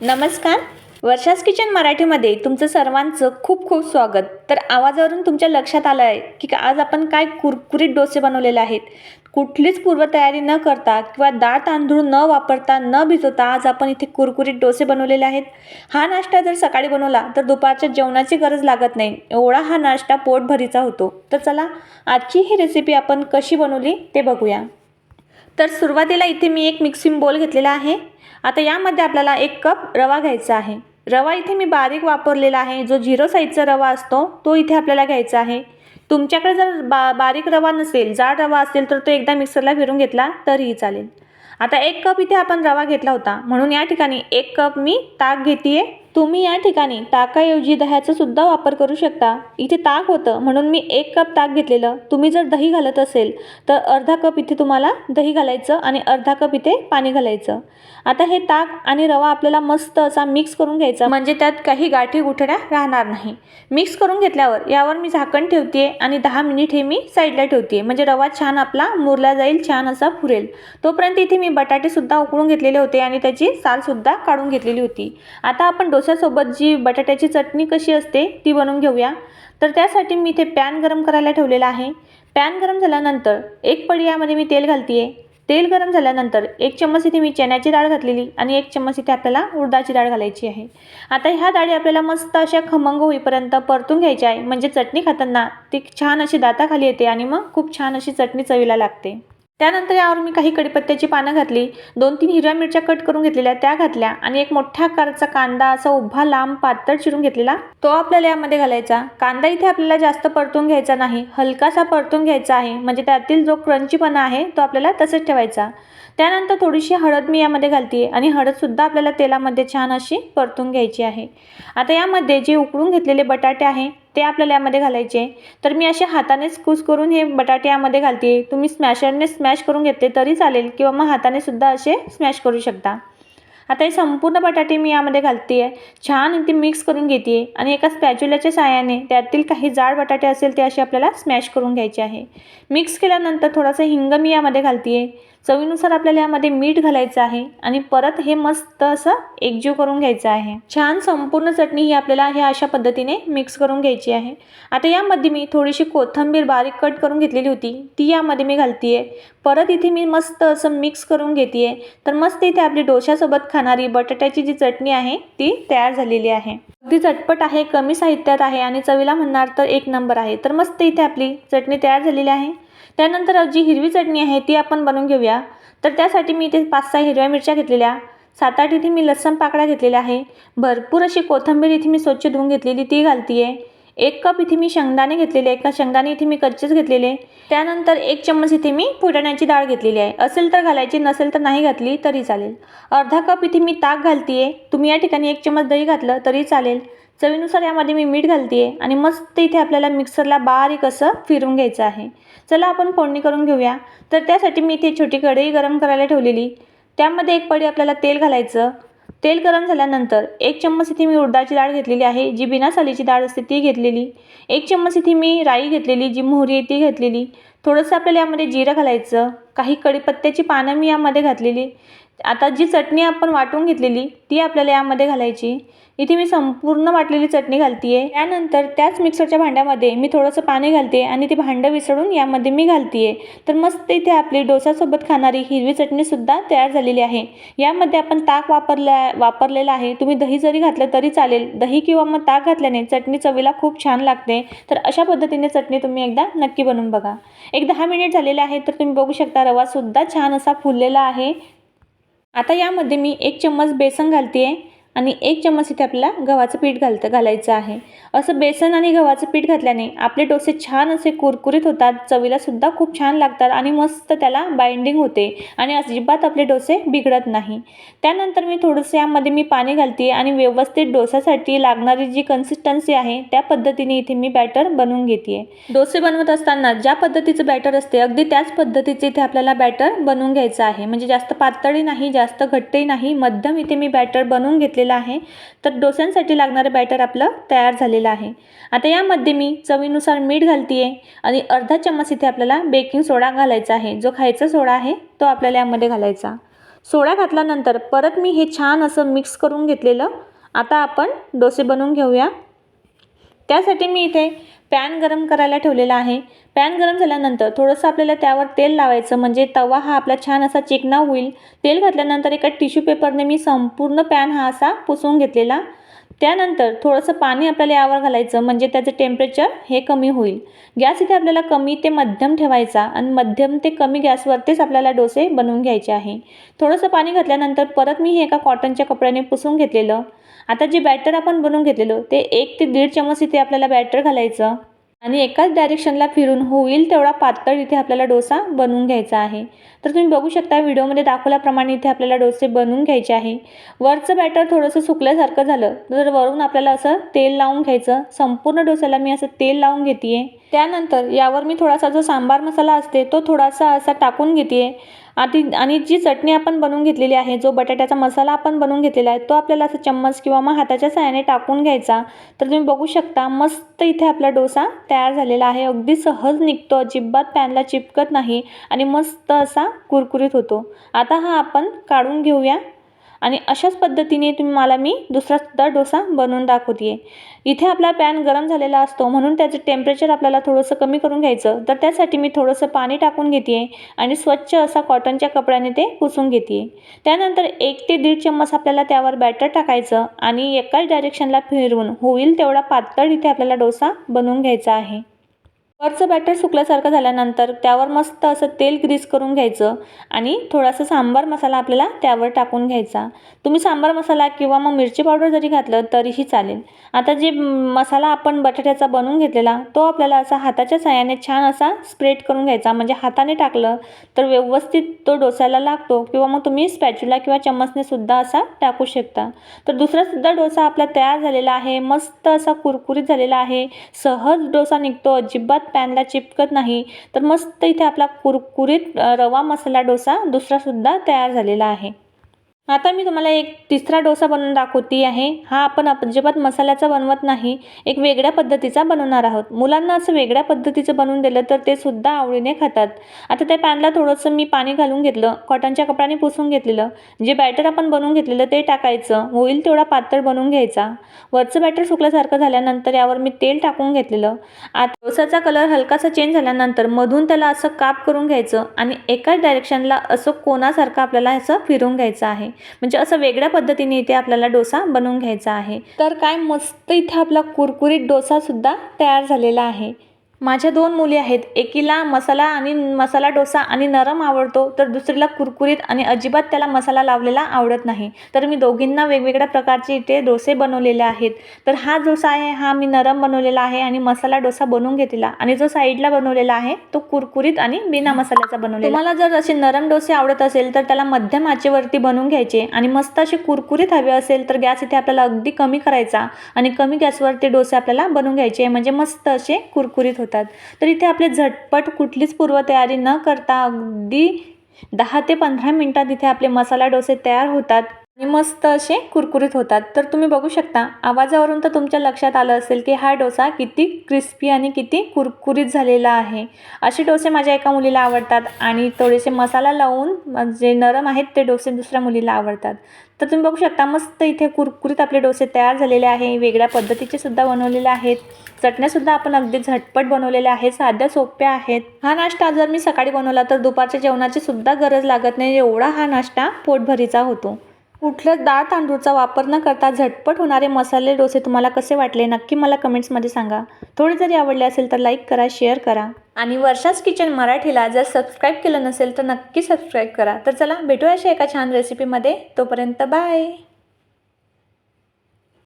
नमस्कार. वर्षास किचन मराठीमध्ये तुमचं सर्वांचं खूप खूप स्वागत. तर आवाजावरून तुमच्या लक्षात आलं आहे की आज आपण काय कुरकुरीत डोसे बनवलेले आहेत. कुठलीच पूर्वतयारी न करता किंवा डाळ तांदूळ न वापरता न भिजवता आज आपण इथे कुरकुरीत डोसे बनवलेले आहेत. हा नाश्ता जर सकाळी बनवला तर दुपारच्या जेवणाची गरज लागत नाही. एवढा हा नाश्ता पोटभरीचा होतो. तर चला आजची ही रेसिपी आपण कशी बनवली ते बघूया. तर सुरुवातीला इथे मी एक मिक्सिंग बोल घेतलेला आहे. आता यामध्ये आपल्याला एक कप रवा घ्यायचा आहे. रवा इथे मी बारीक वापरलेला आहे. जो झिरो साईजचा रवा असतो तो इथे आपल्याला घ्यायचा आहे. तुमच्याकडे जर बा बारीक रवा नसेल जाड रवा असेल तर तो एकदा मिक्सरला फिरून घेतला तरीही चालेल. आता एक कप इथे आपण रवा घेतला होता. म्हणून या ठिकाणी एक कप मी ताक घेते तुम्ही या ठिकाणी ताकाऐवजी दह्याचा सुद्धा वापर करू शकता. इथे ताक होतं म्हणून मी एक कप ताक घेतलेलं. तुम्ही जर दही घालत असेल तर अर्धा कप इथे तुम्हाला दही घालायचं आणि अर्धा कप इथे पाणी घालायचं. आता हे ताक आणि रवा आपल्याला मस्त असा मिक्स करून घ्यायचा. म्हणजे त्यात काही गाठी गुठड्या राहणार नाही. मिक्स करून घेतल्यावर यावर मी झाकण ठेवते आणि दहा मिनिट हे मी साईडला ठेवते म्हणजे रवा छान आपला मुरला जाईल छान असा फुरेल. तोपर्यंत इथे मी बटाटेसुद्धा उकळून घेतलेले होते आणि त्याची सालसुद्धा काढून घेतलेली होती. आता आपण डोसासोबत जी बटाट्याची चटणी कशी असते ती बनवून घेऊया. तर त्यासाठी मी इथे पॅन गरम करायला ठेवलेला आहे. पॅन गरम झाल्यानंतर एक पडी यामध्ये मी तेल घालते आहे तेल गरम झाल्यानंतर एक चम्मच इथे मी चण्याची डाळ घातलेली आणि एक चम्मच इथे आपल्याला उडदाची डाळ घालायची आहे. आता ह्या डाळी आपल्याला मस्त अशा खमंग होईपर्यंत परतून घ्यायच्या आहे. म्हणजे चटणी खाताना ती छान अशी दाताखाली येते आणि मग खूप छान अशी चटणी चवीला लागते. त्यानंतर यावर मी काही कडीपत्त्याची पानं घातली. दोन तीन हिरव्या मिरच्या कट करून घेतलेल्या त्या घातल्या आणि एक मोठ्या आकाराचा कांदा असा उभा लांब पातळ चिरून घेतलेला तो आपल्याला यामध्ये घालायचा. कांदा इथे आपल्याला जास्त परतून घ्यायचा नाही. हलकासा परतून घ्यायचा आहे. म्हणजे त्यातील जो क्रंचीपणा आहे तो आपल्याला तसंच ठेवायचा. त्यानंतर थोडीशी हळद मी यामध्ये घालते आणि हळदसुद्धा आपल्याला तेलामध्ये छान अशी परतून घ्यायची आहे. आता यामध्ये जे उकळून घेतलेले बटाटे आहे ते आपल्याला यामध्ये घालायचे. तर मी असे हातानेच कूस करून हे बटाटे यामध्ये घालते. तुम्ही स्मॅशरने स्मॅश करून घेतले तरी चालेल किंवा मग हाताने सुद्धा असे स्मॅश करू शकता. आता हे संपूर्ण बटाटे मी यामध्ये घालते. आहे छान ते मिक्स करून घेते. आहे आणि एका स्पॅच्युल्याच्या साहाय्याने त्यातील काही जाड बटाटे असेल ते असे आपल्याला स्मॅश करून घ्यायचे आहे. मिक्स केल्यानंतर थोडासा हिंग मी यामध्ये घालते. आहे चवीनुसार आपल्याला यामध्ये मीठ घालायचं आहे आणि परत हे मस्त असं एकजीव करून घ्यायचं आहे. छान संपूर्ण चटणी ही आपल्याला ह्या अशा पद्धतीने मिक्स करून घ्यायची आहे. आता यामध्ये मी थोडीशी कोथिंबीर बारीक कट करून घेतलेली होती. ती यामध्ये मी घालते आहे परत इथे मी मस्त असं मिक्स करून घेते आहे तर मस्त इथे आपली डोश्यासोबत खाणारी बटाट्याची जी चटणी आहे ती तयार झालेली आहे. अगदी चटपट आहे कमी साहित्यात आहे आणि चवीला म्हणणार तर एक नंबर आहे. तर मस्त इथे आपली चटणी तयार झालेली आहे. त्यानंतर जी हिरवी चटणी आहे ती आपण बनवून घेऊया. तर त्यासाठी मी इथे पाच सहा हिरव्या मिरच्या घेतलेल्या. सात आठ इथे मी लसण पाकळ्या घेतलेल्या आहे. भरपूर अशी कोथिंबीर इथे मी स्वच्छ धुवून घेतलेली ती घालती आहे एक कप इथे मी शेंगदाणे घेतलेले आहे एका शेंगदाणे इथे मी कच्चेच घेतलेले. त्यानंतर एक चम्मच इथे मी फुटाण्याची डाळ घेतलेली आहे. असेल तर घालायची नसेल तर नाही घातली तरी चालेल. अर्धा कप इथे मी ताक घालते आहे तुम्ही या ठिकाणी एक चम्मच दही घातलं तरी चालेल. चवीनुसार यामध्ये मी मीठ घालते आहे आणि मस्त इथे आपल्याला मिक्सरला बारीक असं फिरून घ्यायचं आहे. चला आपण फोडणी करून घेऊया. तर त्यासाठी मी इथे छोटी कढई गरम करायला ठेवलेली. त्यामध्ये एक पडी आपल्याला तेल घालायचं. तेल गरम झाल्यानंतर एक चम्मच इथे मी उडदाची डाळ घेतलेली आहे. जी बिना सालीची डाळ असते ती घेतलेली. एक चम्मच इथे मी राई घेतलेली जी मोहरी आहे ती घेतलेली. थोडंसं आपल्याला यामध्ये जिरं घालायचं. काही कढीपत्त्याची पानं मी यामध्ये घातलेली. आता जी चटणी आपण वाटून घेतलेली ती आपल्याला यामध्ये घालायची. इथे मी संपूर्ण वाटलेली चटणी घालते आहे त्यानंतर त्याच मिक्सरच्या भांड्यामध्ये मी थोडंसं पाणी घालते आणि ते भांडं विसळून यामध्ये मी घालते आहे तर मस्त इथे आपली डोसासोबत खाणारी हिरवी चटणीसुद्धा तयार झालेली आहे. यामध्ये आपण ताक वापरला वापरलेलं आहे. तुम्ही दही जरी घातलं तरी चालेल. दही किंवा मग ताक घातल्याने चटणी चवीला खूप छान लागते. तर अशा पद्धतीने चटणी तुम्ही एकदा नक्की बनवून बघा. एक दहा मिनिट झालेले आहे तर तुम्ही बघू शकता रवासुद्धा छान असा फुललेला आहे. आता यामध्ये मी एक चम्मच बेसन घालते आहे आणि एक चम्मच इथे आपल्याला गव्हाचं पीठ घालतं घालायचं आहे. असं बेसन आणि गव्हाचं पीठ घातल्याने आपले डोसे छान असे कुरकुरीत होतात चवीलासुद्धा खूप छान लागतात आणि मस्त त्याला बाइंडिंग होते आणि अजिबात आपले डोसे बिघडत नाही. त्यानंतर मी थोडंसं यामध्ये मी पाणी घालते आणि व्यवस्थित डोसासाठी लागणारी जी कन्सिस्टन्सी आहे त्या पद्धतीने इथे मी बॅटर बनवून घेते डोसे बनवत असताना ज्या पद्धतीचं बॅटर असते अगदी त्याच पद्धतीचे इथे आपल्याला बॅटर बनवून घ्यायचं आहे. म्हणजे जास्त पातळी नाही जास्त घट्टही नाही मध्यम इथे मी बॅटर बनवून घेतले घेतलेलं आहे. तर डोस्यांसाठी लागणारं बॅटर आपलं तयार झालेलं आहे. आता यामध्ये मी चवीनुसार मीठ घालते आहे आणि अर्धा चम्मच इथे आपल्याला बेकिंग सोडा घालायचा आहे. जो खायचा सोडा आहे तो आपल्याला यामध्ये घालायचा. सोडा घातल्यानंतर परत मी हे छान असं मिक्स करून घेतलेलं. आता आपण डोसे बनवून घेऊया. त्यासाठी मी इथे पॅन गरम करायला ठेवलेला आहे. पॅन गरम झाल्यानंतर थोडंसं आपल्याला त्यावर तेल लावायचं म्हणजे तवा हा आपला छान असा चिकना होईल. तेल घातल्यानंतर एका टिश्यू पेपरने मी संपूर्ण पॅन हा असा पुसून घेतलेला. त्यानंतर थोडंसं पाणी आपल्याला यावर घालायचं म्हणजे त्याचं टेम्परेचर हे कमी होईल. गॅस इथे आपल्याला कमी ते मध्यम ठेवायचा आणि मध्यम ते कमी गॅसवरतीच आपल्याला डोसे बनवून घ्यायचे आहे. थोडंसं पाणी घातल्यानंतर परत मी हे एका कॉटनच्या कपड्याने पुसून घेतलेलं. आता जे बॅटर आपण बनवून घेतलेलं ते एक ते दीड चमच इथे आपल्याला बॅटर घालायचं. आणि एकाच डायरेक्शनला फिरून होईल तेवढा पातळ इथे आपल्याला डोसा बनवून घ्यायचा आहे. तर तुम्ही बघू शकता व्हिडिओमध्ये दाखवल्याप्रमाणे इथे आपल्याला डोसे बनवून घ्यायचे आहे. वरचं बॅटर थोडंसं सुकल्यासारखं झालं तर वरून आपल्याला असं तेल लावून घ्यायचं. संपूर्ण डोस्याला मी असं तेल लावून घेते आहे त्यानंतर यावर मी थोडासा जो सांबार मसाला असते तो थोडासा असा टाकून घेते आहे आधी आणि जी चटणी आपण बनवून घेतलेली आहे जो बटाट्याचा मसाला आपण बनवून घेतलेला आहे तो आपल्याला असं चम्मच किंवा मग हाताच्या साह्याने टाकून घ्यायचा. तर तुम्ही बघू शकता मस्त इथे आपला डोसा तयार झालेला आहे. अगदी सहज निघतो अजिबात पॅनला चिपकत नाही आणि मस्त असा कुरकुरीत होतो. आता हा आपण काढून घेऊया. आणि अशाच पद्धतीने तुम्ही मला मी दुसरासुद्धा डोसा बनवून दाखवते आहे इथे आपला पॅन गरम झालेला असतो म्हणून त्याचं टेम्परेचर आपल्याला थोडंसं कमी करून घ्यायचं. तर त्यासाठी मी थोडंसं पाणी टाकून घेते आहे आणि स्वच्छ असा कॉटनच्या कपड्याने ते पुसून घेते आहे त्यानंतर एक ते दीड चम्मच आपल्याला त्यावर बॅटर टाकायचं आणि एकाच डायरेक्शनला फिरवून होईल तेवढा पातळ इथे आपल्याला डोसा बनवून घ्यायचा आहे. वरचं बॅटर सुकल्यासारखं झाल्यानंतर त्यावर मस्त असं तेल ग्रीस करून घ्यायचं आणि थोडासा सांबार मसाला आपल्याला त्यावर टाकून घ्यायचा. तुम्ही सांबार मसाला किंवा मग मिरची पावडर जरी घातलं तरीही चालेल. आता जे मसाला आपण बटाट्याचा बनवून घेतलेला तो आपल्याला असा हाताच्या साह्याने छान असा स्प्रेड करून घ्यायचा. म्हणजे हाताने टाकलं तर व्यवस्थित तो डोसायला लागतो किंवा मग तुम्ही स्पॅच्युला किंवा चम्मचने सुद्धा असा टाकू शकता. तर दुसरासुद्धा डोसा आपला तयार झालेला आहे मस्त असा कुरकुरीत झालेला आहे. सहज डोसा निघतो अजिबात पॅनला चिपकत नाही. तर मस्त इथे आपला कुरकुरीत रवा मसाला डोसा दुसरासुद्धा तयार झालेला आहे. आता मी तुम्हाला एक तिसरा डोसा बनवून दाखवते आहे. हा आपण अजिबात मसाल्याचा बनवत नाही एक वेगळ्या पद्धतीचा बनवणार आहोत. मुलांना असं वेगळ्या पद्धतीचं बनवून दिलं तर ते सुद्धा आवडीने खातात. आता त्या पॅनला थोडंसं मी पाणी घालून घेतलं कॉटनच्या कपड्याने पुसून घेतलेलं. जे बॅटर आपण बनवून घेतलेलं ते टाकायचं. होईल तेवढा पातळ बनवून घ्यायचा. वरचं बॅटर सुकल्यासारखं झाल्यानंतर यावर मी तेल टाकून घेतलेलं. आता डोसाचा कलर हलकासा चेंज झाल्यानंतर मधून त्याला असं काप करून घ्यायचं आणि एकाच डायरेक्शनला असं कोणासारखं आपल्याला असं फिरून घ्यायचं आहे. म्हणजे असं वेगळ्या पद्धतीने इथे आपल्याला डोसा बनवून घ्यायचा आहे. तर काय मस्त इथे आपला कुरकुरीत डोसासुद्धा तयार झालेला आहे. माझ्या दोन मुली आहेत. एकीला मसाला आणि मसाला डोसा आणि नरम आवडतो तर दुसरीला कुरकुरीत आणि अजिबात त्याला मसाला लावलेला आवडत नाही. तर मी दोघींना वेगवेगळ्या प्रकारचे इथे डोसे बनवलेले आहेत. तर हा डोसा आहे हा मी नरम बनवलेला आहे आणि मसाला डोसा बनवून घेतलेला. आणि जो साईडला बनवलेला आहे तो कुरकुरीत आणि बिना मसाल्याचा बनवलेला. तुम्हाला जर असे नरम डोसे आवडत असेल तर त्याला मध्यम आचेवरती बनवून घ्यायचे आणि मस्त असे कुरकुरीत हवे असेल तर गॅस इथे आपल्याला अगदी कमी करायचा आणि कमी गॅसवरती डोसे आपल्याला बनवून घ्यायचे. म्हणजे मस्त असे कुरकुरीत होते होतात तर इथे आपले झटपट कुठलीच पूर्वतयारी न करता अगदी दहा ते पंधरा मिनटात इथे आपले मसाला डोसे तयार होतात. आणि मस्त असे कुरकुरीत होतात. तर तुम्ही बघू शकता आवाजावरून तर तुमच्या लक्षात आलं असेल की हा डोसा किती क्रिस्पी आणि किती कुरकुरीत झालेला आहे. असे डोसे माझ्या एका मुलीला आवडतात आणि थोडेसे मसाला लावून जे नरम आहेत ते डोसे दुसऱ्या मुलीला आवडतात. तर तुम्ही बघू शकता मस्त इथे कुरकुरीत आपले डोसे तयार झालेले आहे वेगळ्या पद्धतीचे सुद्धा बनवलेले आहेत. चटण्यासुद्धा आपण अगदी झटपट बनवलेल्या आहेत साध्या सोप्या आहेत. हा नाश्ता जर मी सकाळी बनवला तर दुपारच्या जेवणाची सुद्धा गरज लागत नाही एवढा हा नाश्ता पोटभरीचा होतो. कुठल्याच डाळ तांदूळचा वापर न करता झटपट होणारे मसाले डोसे तुम्हाला कसे वाटले? नक्की मला कमेंट्समध्ये सांगा. थोडे जरी आवडले असेल तर लाईक करा शेअर करा. आणि वर्षाच किचन मराठीला जर सबस्क्राईब केलं नसेल तर नक्की सबस्क्राईब करा. तर चला भेटूया अशा एका छान रेसिपीमध्ये तोपर्यंत बाय!